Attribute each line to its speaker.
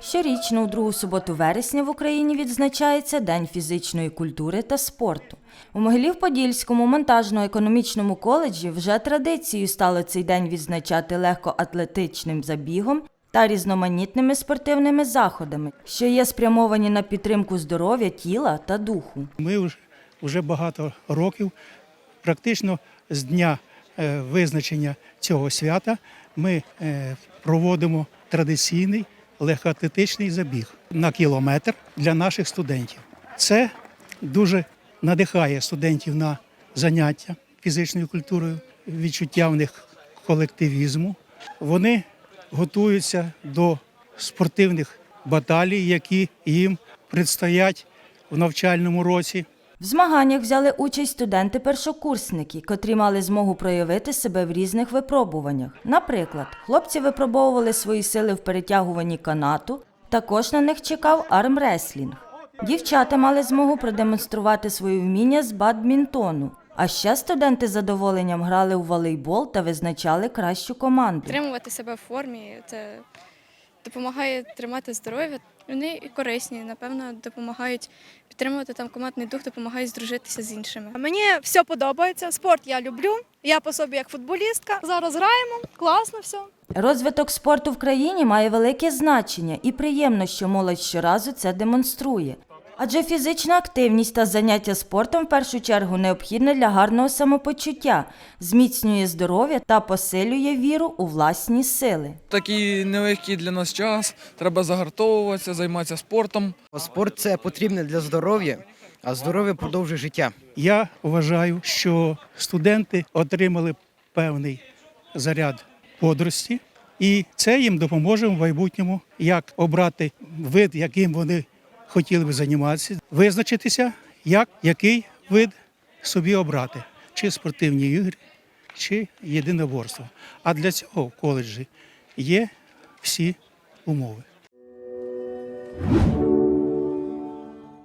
Speaker 1: Щорічно у другу суботу вересня в Україні відзначається День фізичної культури та спорту. У Могилів-Подільському монтажно-економічному коледжі вже традицією стало цей день відзначати легкоатлетичним забігом та різноманітними спортивними заходами, що є спрямовані на підтримку здоров'я тіла та духу.
Speaker 2: Ми вже, багато років, практично з дня е, визначення цього свята, ми е, проводимо традиційний легкоатлетичний забіг на кілометр для наших студентів. Це дуже надихає студентів на заняття фізичною культурою, відчуття в них колективізму. Вони готуються до спортивних баталій, які їм предстоять в навчальному році.
Speaker 1: В змаганнях взяли участь студенти-першокурсники, котрі мали змогу проявити себе в різних випробуваннях. Наприклад, хлопці випробовували свої сили в перетягуванні канату, також на них чекав армреслінг. Дівчата мали змогу продемонструвати свої вміння з бадмінтону. А ще студенти з задоволенням грали у волейбол та визначали кращу команду.
Speaker 3: Підтримувати себе в формі це допомагає тримати здоров'я. Вони і корисні, напевно, допомагають підтримувати там командний дух, допомагають здружитися з іншими.
Speaker 4: Мені все подобається. Спорт я люблю. Я по собі як футболістка. Зараз граємо, класно все.
Speaker 1: Розвиток спорту в країні має велике значення і приємно, що молодь щоразу це демонструє. Адже фізична активність та заняття спортом в першу чергу необхідне для гарного самопочуття, зміцнює здоров'я та посилює віру у власні сили.
Speaker 5: Такий нелегкий для нас час. Треба загартовуватися, займатися спортом.
Speaker 6: Спорт це потрібне для здоров'я, а здоров'я продовжує життя.
Speaker 2: Я вважаю, що студенти отримали певний заряд бодрості, і це їм допоможе в майбутньому, як обрати вид, яким вони хотіли би займатися, визначитися, як який вид собі обрати, чи спортивні ігри, чи єдиноборство. А для цього в коледжі є всі умови.